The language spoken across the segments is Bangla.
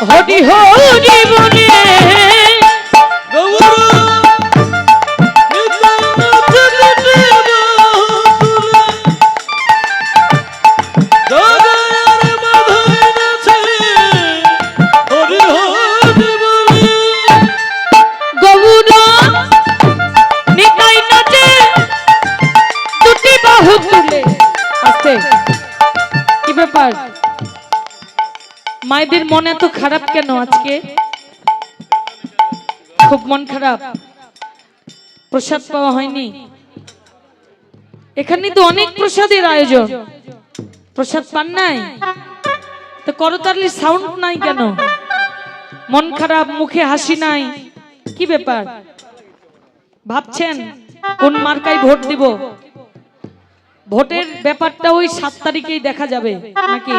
হরি হরি বলে মায়েদের মন এত খারাপ কেন আজকে? খুব মন খারাপ। প্রসাদ পাওয়া হয়নি। এখানে তো অনেক প্রসাদের আয়োজন। প্রসাদ পান নাই? তো করতালির সাউন্ড নাই কেন? মন খারাপ, মুখে হাসি নাই। কি ব্যাপার? ভাবছেন কোন মার্কায় ভোট দিব? ভোটের ব্যাপারটা ওই সাত তারিখেই দেখা যাবে, নাকি?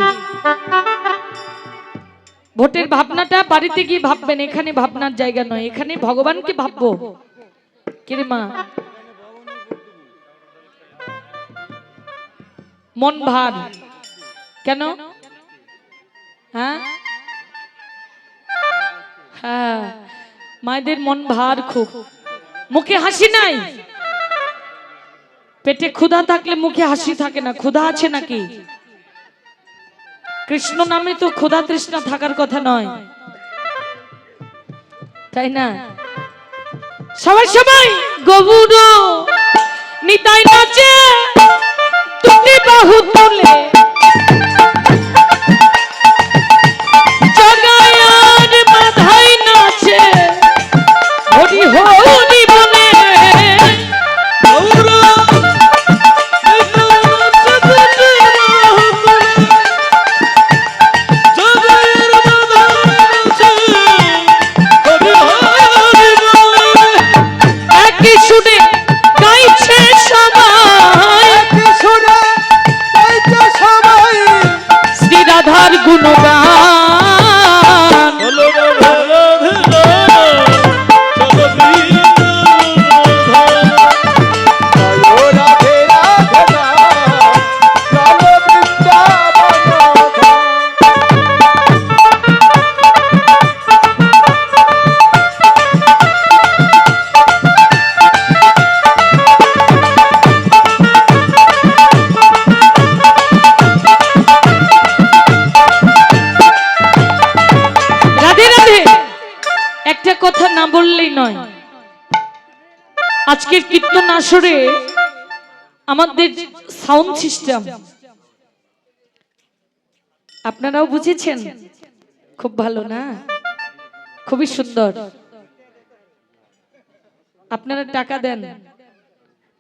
ভোটের ভাবনাটা বাড়িতে গিয়ে ভাববেন। এখানে ভাবনার জায়গা নয় এখানে ভগবানকে ভাববো। কিরে মা? মন ভার। কেন? হ্যাঁ? হ্যাঁ মায়েদের মন ভার খুব। মুখে হাসি নাই? পেটে ক্ষুধা থাকলে মুখে হাসি থাকে না ক্ষুধা আছে নাকি? কৃষ্ণ নামে তো ক্ষুধা তৃষ্ণা থাকার কথা নয়। তাই না? সবাই সবাই গবুর নিতাই নাচে তুমি বাহু তুলে। জগায়ার বলে কীর্তন আসরে আমাদের সাউন্ড সিস্টেম আপনারাও বুঝেছেন? খুব ভালো না? খুবই সুন্দর। আপনারা টাকা দেন।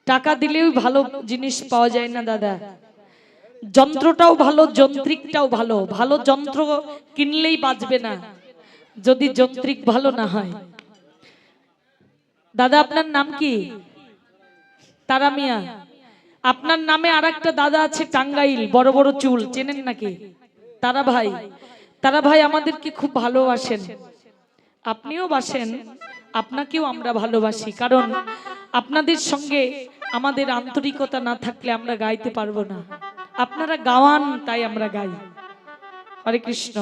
টাকা দিলেও ভালো জিনিস পাওয়া যায় না, দাদা। যন্ত্রটাও ভালো, যন্ত্রিকটাও ভালো। ভালো যন্ত্র কিনলেই বাজবে না, যদি যন্ত্রিক ভালো না হয়। দাদা, আপনার নাম কি? তারা মিয়া, আপনার নামে আর দাদা আছে টাঙ্গাইল, বড় বড় চুল, চেনেন নাকি? তারা ভাই তারা ভাই আমাদেরকে খুব ভালোবাসেন। আপনিও বাসেন, আপনাকেও আমরা ভালোবাসি, কারণ আপনাদের সঙ্গে আমাদের আন্তরিকতা না থাকলে আমরা গাইতে পারব না। আপনারা গাওয়ান, তাই আমরা গাই। হরে কৃষ্ণ।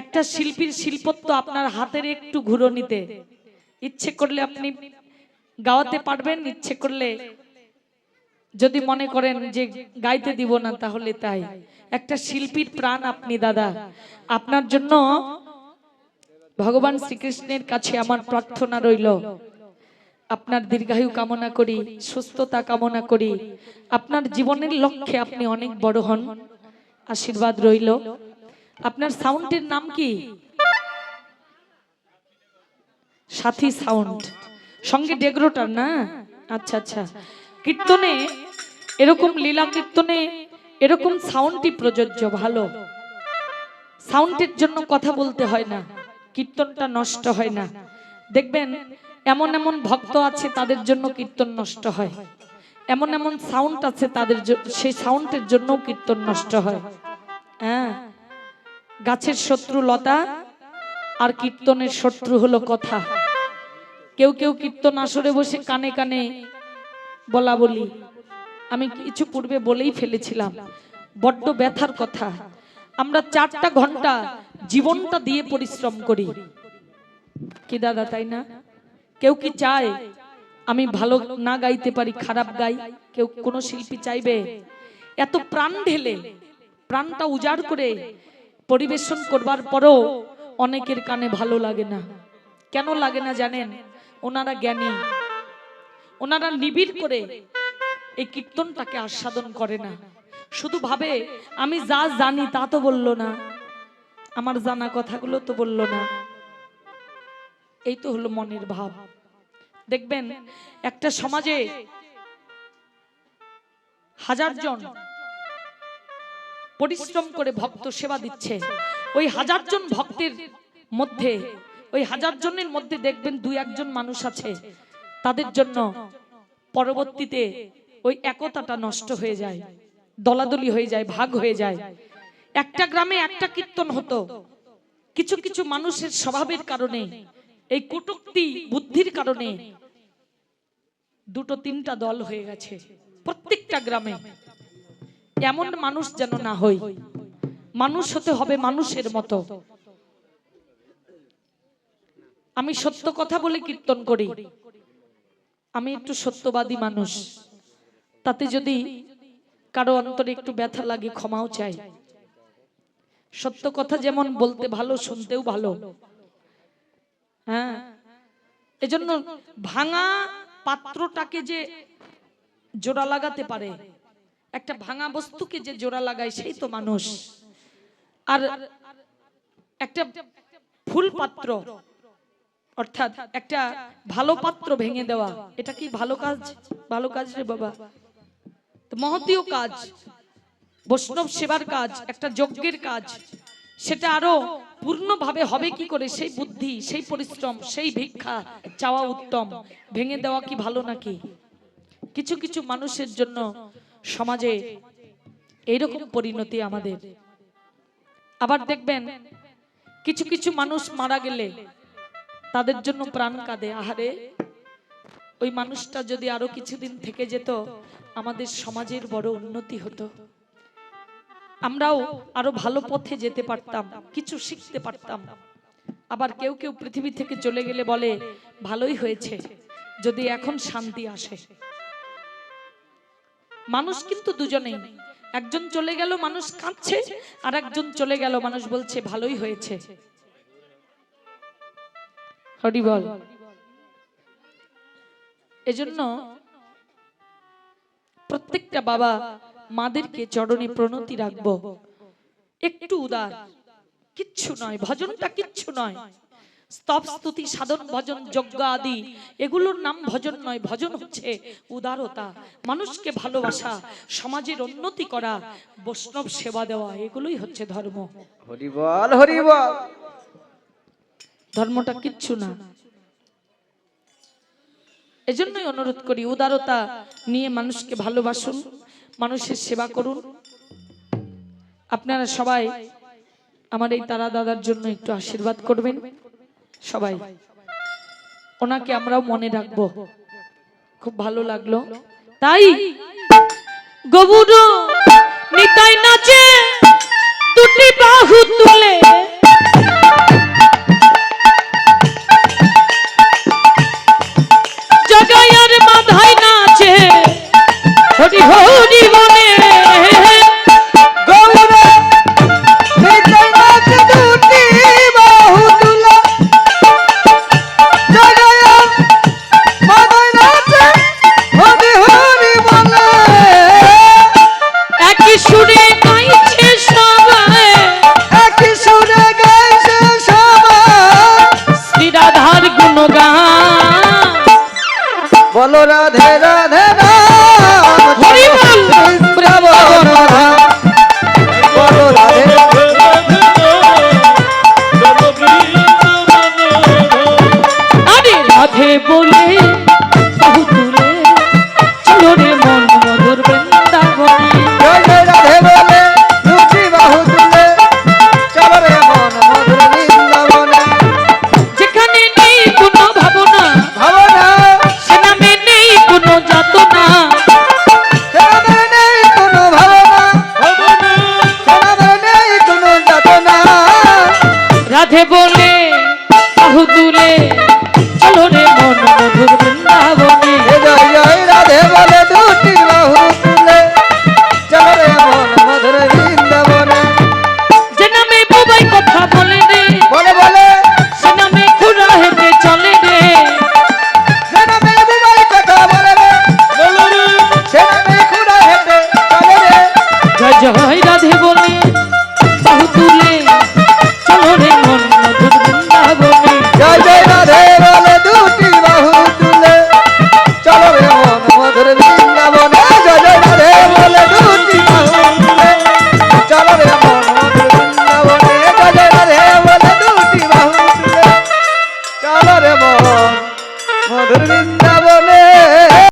একটা শিল্পীর শিল্পত্ব আপনার হাতের একটু ঘুরনিতে। ইচ্ছে করলে আপনি গাওয়াতে পারবেন, ইচ্ছে করলে যদি মনে করেন যে গাইতে দিব না, তাহলে তাই। একটা শিল্পীর প্রাণ আপনি, দাদা। আপনার জন্য ভগবান শ্রীকৃষ্ণের কাছে আমার প্রার্থনা রইল। আপনার দীর্ঘায়ু কামনা করি, সুস্থতা কামনা করি। আপনার জীবনের লক্ষ্যে আপনি অনেক বড় হন। আশীর্বাদ রইল। আপনার সাউন্ডের নাম কি? সাথী সাউন্ড। সঙ্গে ডেগ্রোটার না? আচ্ছা আচ্ছা। কীর্তনে, এরকম লীলা কীর্তনে, এরকম সাউন্ডই প্রযোজ্য ভালো। সাউন্ডের জন্য কথা বলতে হয় না, কীর্তনটা নষ্ট হয় না। দেখবেন, এমন এমন ভক্ত আছে তাদের জন্য কীর্তন নষ্ট হয়। এমন এমন সাউন্ড আছে তাদের সেই সাউন্ডের জন্য কীর্তন নষ্ট হয়। হ্যাঁ? গাছের শত্রু লতা আর কীর্তনের শত্রু হলো কথা। কেউ কেউ কীর্তন আসরে বসে কানে কানে বলা বলি। আমি কিছু পূর্বে বলেই ফেলেছিলাম। বড্ড ব্যথার কথা। আমরা চারটা ঘণ্টা জীবনটা দিয়ে পরিশ্রম করি। কি দাদা, তাই না? কেউ কি চায় আমি ভালো না গাইতে পারি, খারাপ গাই? কেউ কোন শিল্পী চাইবে? এত প্রাণ ঢেলে, প্রাণটা উজাড় করে পরিবেশন করবার পরও অনেকের কানে ভালো লাগে না। কেন লাগে না জানেন? ওনারা জ্ঞানী। ওনারা নিবিড় করে এই কীর্তনটাকে আস্বাদন করে না। শুধু ভাবে, আমি যা জানি তা তো বলল না। আমার জানা কথাগুলো তো বলল না। এই তো হলো মনের ভাব। দেখবেন, একটা সমাজে হাজার জন পরিশ্রম করে ভক্ত সেবা দিচ্ছে। ওই হাজার জন ভক্তের মধ্যে, ওই হাজার জনের মধ্যে দেখবেন দুই একজন মানুষ আছে। তাদের জন্য পরবর্তীতে ওই একতাটা নষ্ট হয়ে যায়, দলাদলি হয়ে যায়, ভাগ হয়ে যায়। একটা গ্রামে একটা কীর্তন হতো। কিছু কিছু মানুষের স্বভাবের কারণে, এই কটুক্তি বুদ্ধির কারণে দুটো তিনটা দল হয়ে গেছে, প্রত্যেকটা গ্রামে। এমন মানুষ যেন না হই। মানুষ হতে হবে মানুষের মতো। আমি সত্য কথা বলে কীর্তন করি। আমি একটু সত্যবাদী মানুষ। তাতে যদি কারও অন্তরে একটু ব্যথা লাগে ক্ষমাও চাই। সত্য কথা যেমন বলতে ভালো শুনতেও ভালো। হ্যাঁ। এজন্য ভাঙা পাত্রটাকে যে জোড়া লাগাতে পারে একটা ভাঙা বস্তুকে যে জোড়া লাগায় সেই তো মানুষ। আর একটা ফুল পাত্র অর্থাৎ একটা ভালো পাত্র ভেঙে দেওয়া। এটা কি ভালো কাজ? ভালো কাজ রে বাবা। মহতীয় কাজ, বৈষ্ণব সেবার কাজ, একটা যজ্ঞের কাজ, সেটা আরও পূর্ণভাবে হবে কি করে? সেই বুদ্ধি, সেই পরিশ্রম, সেই ভিক্ষা চাওয়া উত্তম। ভেঙে দেওয়া কি ভালো নাকি? কিছু কিছু মানুষের জন্য সমাজে এইরকম পরিণতি আমাদের। আবার দেখবেন, কিছু কিছু মানুষ মারা গেলে তাদের জন্য প্রাণ কাঁদে। আহারে ওই মানুষটা যদি আরও কিছুদিন থেকে যেত আমাদের সমাজের বড় উন্নতি হতো। আমরাও আরও ভালো পথে যেতে পারতাম কিছু শিখতে পারতাম। আবার কেউ কেউ পৃথিবী থেকে চলে গেলে বলে ভালোই হয়েছে যদি এখন শান্তি আসে। মানুষ কিন্তু দুজনেই। একজন চলে গেল মানুষ কাঁদছে আর একজন চলে গেল মানুষ বলছে ভালোই হয়েছে। হরি বল। এজন্য প্রত্যেকটা বাবা মাদেরকে চরণে প্রণতি রাখব। একটু উদার কিচ্ছু নয় ভজনটা কিচ্ছু নয়। স্তব স্তুতি সাধন ভজন যজ্ঞ আদি এগুলোর নাম ভজন নয় ভজন হচ্ছে উদারতা। মানুষকে ভালোবাসা সমাজের উন্নতি করা বৈষ্ণব সেবা দেওয়া এগুলোই হচ্ছে ধর্ম। হরি বল হরি বল। ধর্মটা কিচ্ছু না। এজন্যই অনুরোধ করি, উদারতা নিয়ে মানুষকে ভালোবাসুন, মানুষের সেবা করুন। আপনারা সবাই আমার এই তারা দাদার জন্য একটু আশীর্বাদ করবেন। সবাই, ওনাকে আমরাও মনে রাখব। খুব ভালো লাগল। তাই, গবুর নিতাই নাচে দুটি বাহু তুলে। হরি হরি সেনাদের নেই